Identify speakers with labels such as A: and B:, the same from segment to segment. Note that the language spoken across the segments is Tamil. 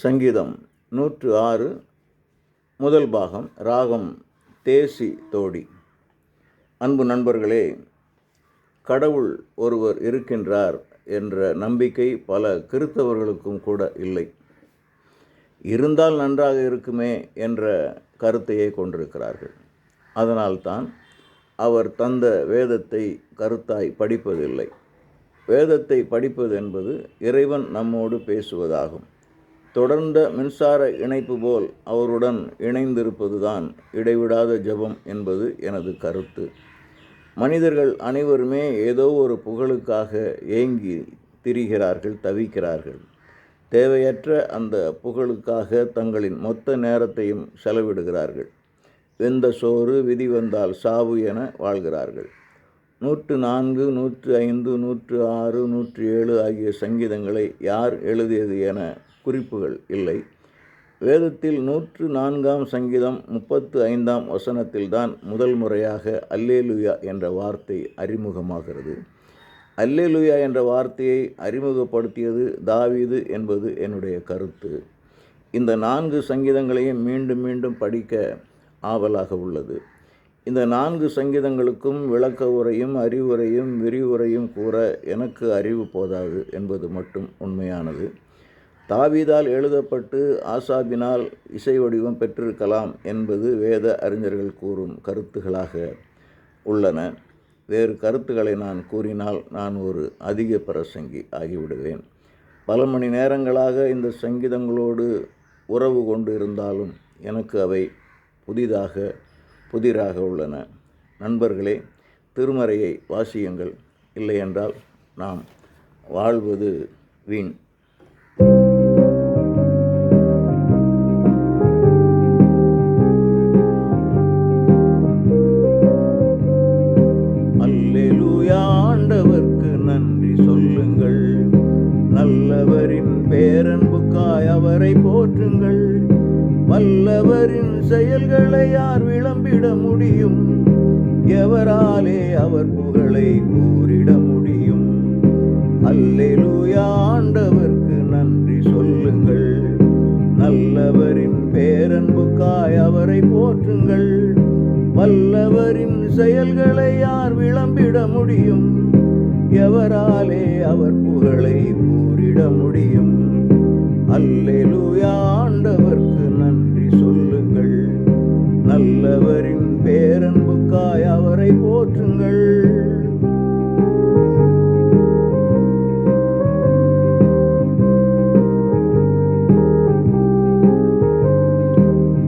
A: சங்கீதம் நூற்று ஆறு முதல் பாகம் ராகம் தேசி தோடி. அன்பு நண்பர்களே கடவுள் ஒருவர் இருக்கின்றார் என்ற நம்பிக்கை பல கிறித்தவர்களுக்கும் கூட இல்லை. இருந்தால் நன்றாக இருக்குமே என்ற கருத்தையே கொண்டிருக்கிறார்கள். அதனால்தான் அவர் தந்த வேதத்தை கருத்தாய் படிப்பதில்லை. வேதத்தை படிப்பது என்பது இறைவன் நம்மோடு பேசுவதாகும். தொடர்ந்த மின்சார இணைப்பு போல் அவருடன் இணைந்திருப்பதுதான் இடைவிடாத ஜெபம் என்பது எனது கருத்து. மனிதர்கள் அனைவருமே ஏதோ ஒரு புகழுக்காக ஏங்கி திரிகிறார்கள் தவிக்கிறார்கள். தேவையற்ற அந்த புகழுக்காக தங்களின் மொத்த நேரத்தையும் செலவிடுகிறார்கள். வெந்த சோறு விதி வந்தால் சாவு என வாழ்கிறார்கள். நூற்று நான்கு நூற்று ஐந்து நூற்று ஆறு நூற்று ஏழு ஆகிய சங்கீதங்களை யார் எழுதியது என குறிப்புகள் இல்லை. வேதத்தில் நூற்று நான்காம் சங்கீதம் முப்பத்து ஐந்தாம் வசனத்தில்தான் முதல் முறையாக அல்லேலுயா என்ற வார்த்தை அறிமுகமாகிறது. அல்லேலுயா என்ற வார்த்தையை அறிமுகப்படுத்தியது தாவீது என்பது என்னுடைய கருத்து. இந்த நான்கு சங்கீதங்களையும் மீண்டும் மீண்டும் படிக்க ஆவலாக உள்ளது. இந்த நான்கு சங்கீதங்களுக்கும் விளக்க உரையும் அறிவுரையும் விரிவுரையும் கூற எனக்கு அறிவு போதாது என்பது மட்டும் உண்மையானது. தாவீதால் எழுதப்பட்டு ஆசாபினால் இசை வடிவம் பெற்றிருக்கலாம் என்பது வேத அறிஞர்கள் கூறும் கருத்துகளாக உள்ளன. வேறு கருத்துக்களை நான் கூறினால் நான் ஒரு அதிக பிரசங்கி ஆகிவிடுவேன். பல மணி நேரங்களாக இந்த சங்கீதங்களோடு உறவு கொண்டு இருந்தாலும் எனக்கு அவை புதிதாக புதிராக உள்ளன. நண்பர்களே திருமறையை வாசியுங்கள். இல்லையென்றால் நாம் வாழ்வது வீண். வல்லவரின் பேரன்புக்காய் அவரை போற்றுங்கள். வல்லவரின் செயல்களை யார் விளம்பிட முடியும்? எவராலே அவர் புகழை கூறிட முடியும்? அல்லேலூயா ஆண்டவர்க்கு நன்றி சொல்லுங்கள். நல்லவரின் பேரன்புக்காய் அவரை போற்றுங்கள். வல்லவரின் செயல்களை யார் விளம்பிட முடியும்? எவராலே அவர் புகழை கூறிட முடியும்? அல்லேலூயா ஆண்டவர்க்கு நன்றி சொல்லுங்கள். நல்லவரின் பேரன்புக்காய் அவரை போற்றுங்கள்.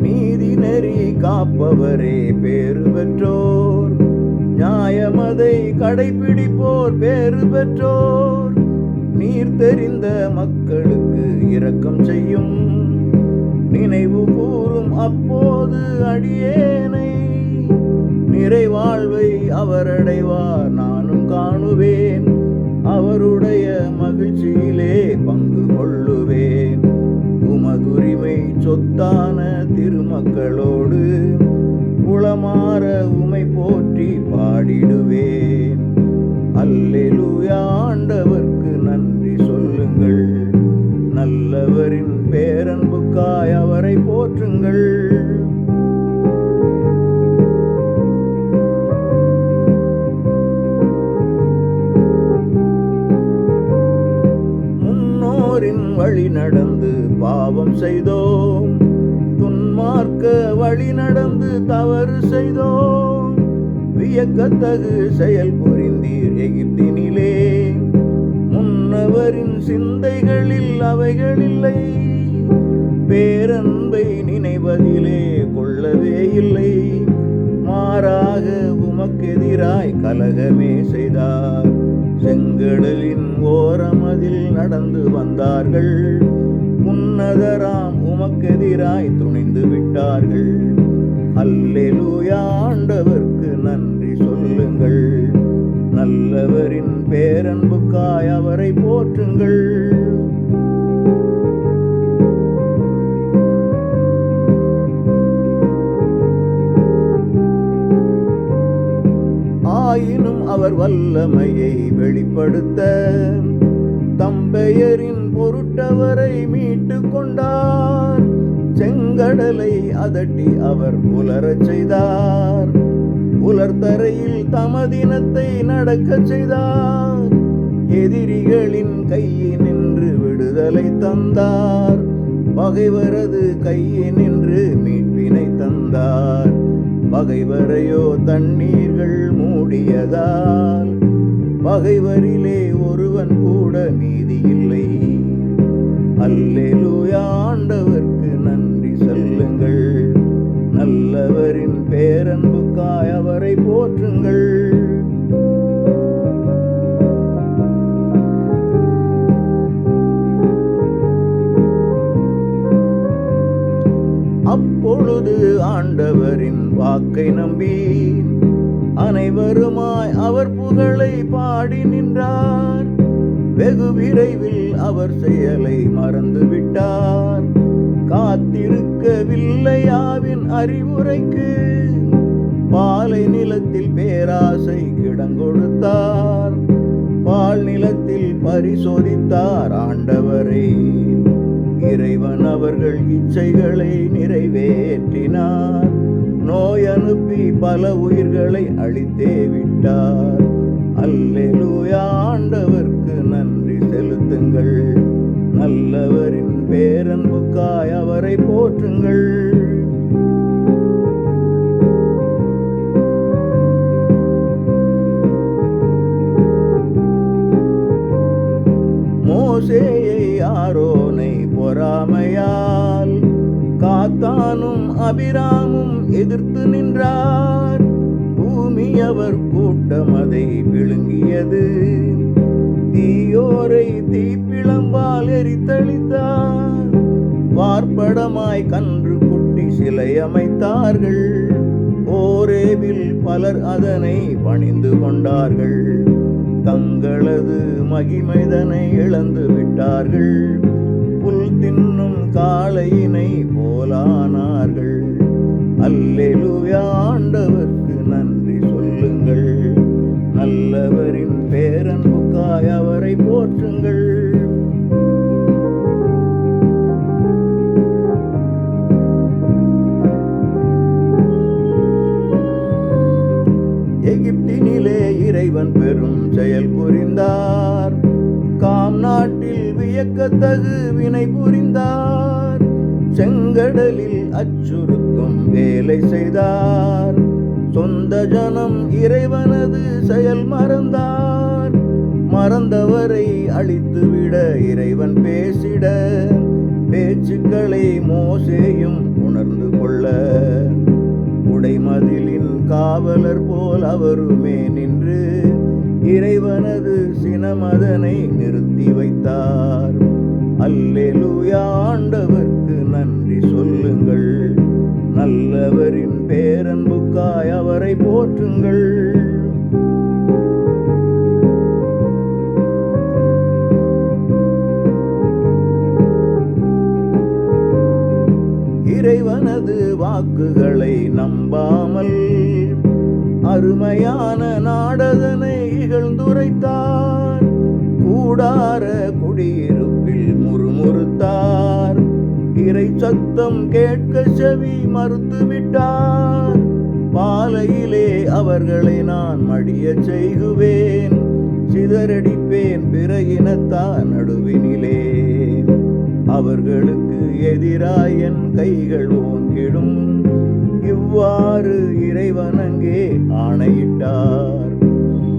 A: நீதி நெறி காப்பவரே கடைபிடிப்போர் பேறு பெற்றோர். நீர் தெரிந்த மக்களுக்கு இரக்கம் செய்யும். நினைவு கூறும் அப்போது அடியேனை. நிறைவாழ்வை அவரடைவார் நானும் காணுவேன். அவருடைய மகிழ்ச்சியிலே பங்கு கொள்ளுவேன். உமதுரிமை சொத்தான திருமக்களோடு உளமாற உமை போற்ற செய்தோம். துன்மார்க்க வழி நடந்து தவறு செய்தோம். வியக்கத்தகு செயல் புரிந்தீர் எகிப்தினிலே. முன்னவரின் சிந்தைகளில் அவைகள் இல்லை பேரன்பை நினைவதிலே கொள்ளவே இல்லை. மாறாக உமக்கெதிராய் கலகமே செய்தார். செங்கடலின் ஓரமதில் நடந்து வந்தார்கள். உன்னதராம் உமக்கெதிராய் துணிந்து விட்டார்கள். அல்லெலுயாண்டவர்க்கு நன்றி சொல்லுங்கள். நல்லவரின் பேரன்புக்காய் அவரை போற்றுங்கள். ஆயினும் அவர் வல்லமையை வெளிப்படுத்த தம்பெயரின் பொருட்டவரை கண்டு கொண்டார். செங்கடலை அதட்டி அவர் உலரச் செய்தார். உலர்தரையில் தமதினத்தை நடக்கச் செய்தார். எதிரிகளின் கையினின்று விடுதலை தந்தார். பகைவரது கையினின்று மீட்பினை தந்தார். பகைவரையோ தண்ணீர்கள் மூடியதால் பகைவரிலே ஒருவன் கூட மீதி இல்லை. அல்லேலூயாண்டவர்க்கு நன்றி சொல்லுங்கள். நல்லவரின் பேரன்புக்காய் அவரை போற்றுங்கள். அப்பொழுது ஆண்டவரின் வாக்கை நம்பி அனைவருமாய் அவர் புகழை பாடி நின்றார். வெகு விரைவில் அவர் செயலை மறந்து விட்டார் காத்திருக்கவில்லையாவின் அறிவுரைக்கு பாலை நிலத்தில் பேராசை கிடங்கொடுத்தார். பால் நிலத்தில் பரிசோதித்தார் ஆண்டவரே. இறைவன் அவர்கள் இச்சைகளை நிறைவேற்றினார். நோய் அனுப்பி பல உயிர்களை அழித்தே விட்டார். அல்லேலூயா ஆண்டவர்க்கு நன்றி செலுத்துங்கள். நல்லவரின் பேரன்புக்காய் அவரை போற்றுங்கள். மோசேயை ஆரோனை பொறாமையால் காத்தானும் அபிராமும் எதிர்த்து நின்றார். பூமி கூட்டம் அதை விழுங்கியது. தீயோரை தீப்பிளம்பால் எரித்தளித்தார். வார்ப்படமாய் கன்று குட்டி சிலை அமைத்தார்கள். ஓரேவில் பலர் அதனை பணிந்து கொண்டார்கள். தங்களது மகிமைதனை இழந்து விட்டார்கள். புல் தின்னும் காளையினை போலானார்கள். அல்லேலூயா ஆண்டவர்க்கு நன்றி. சொல்லுங்கள். நல்லவரின் பேரன்புக்காய் அவரை போற்றுங்கள். எகிப்தினிலே இறைவன் பெரும் செயல் புரிந்தார். காம் நாட்டில் வியக்கத்தகு வினை புரிந்தார். செங்கடலில் அச்சுறுத்தும் வேலை செய்தார். சொந்த ஜனம் இறைவனது செயல் மறந்தார். மறந்தவரை அழித்துவிட இறைவன் பேசிட. பேச்சுக்களை மோசேயும் உணர்ந்து கொள்ள. உடைமதிலின் காவலர் போல் அவருமே நின்று இறைவனது சினமதனை நிறுத்தி வைத்தார். அல்லேலூயா ஆண்டவர்க்கு நன்றி சொல்ல நல்லவரின் பேரன்புக்காய் அவரை போற்றுங்கள். இறைவனது வாக்குகளை நம்பாமல் அருமையான நாடகனை இகழ்ந்துரைத்தார். கூடார குடியிருப்பில் முறுமுறுத்தார். இறை சத்தம் கேட்க செவி மறுத்துவிட்டார். பாலையிலே அவர்களை நான் மடியச் செய்குவேன். சிதறடிப்பேன் பிற இனத்தான் நடுவினிலே. அவர்களுக்கு எதிராய் என் கைகள் ஓங்கிடும். இவ்வாறு இறைவனங்கே ஆணையிட்டார்.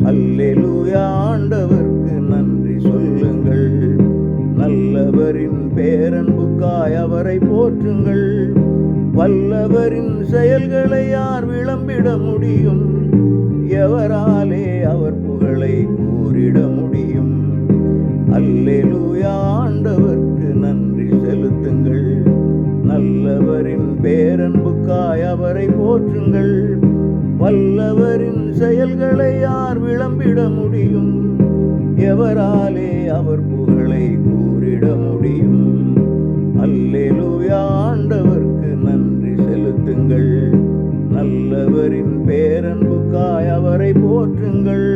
A: அல்லேலூயா ஆண்டவர்க்கு நன்றி சொல்லுங்கள். வல்லவரின் பேரன்புக்காய் அவரை போற்றுங்கள். வல்லவரின் செயல்களை யார் விளம்பிட முடியும்? எவராலே அவர் புகழை கூறிட முடியும்? அல்லேலூயா ஆண்டவர்க்கு நன்றி செலுத்துங்கள். நல்லவரின் பேரன்புக்காய் அவரை போற்றுங்கள். வல்லவரின் செயல்களை யார் விளம்பிட முடியும்? எவராலே அவர் புகழை கூறிட முடியும்? அல்லேலூயா ஆண்டவர்க்கு நன்றி செலுத்துங்கள். நல்லவரின் பேரன்புக்காய் அவரை போற்றுங்கள்.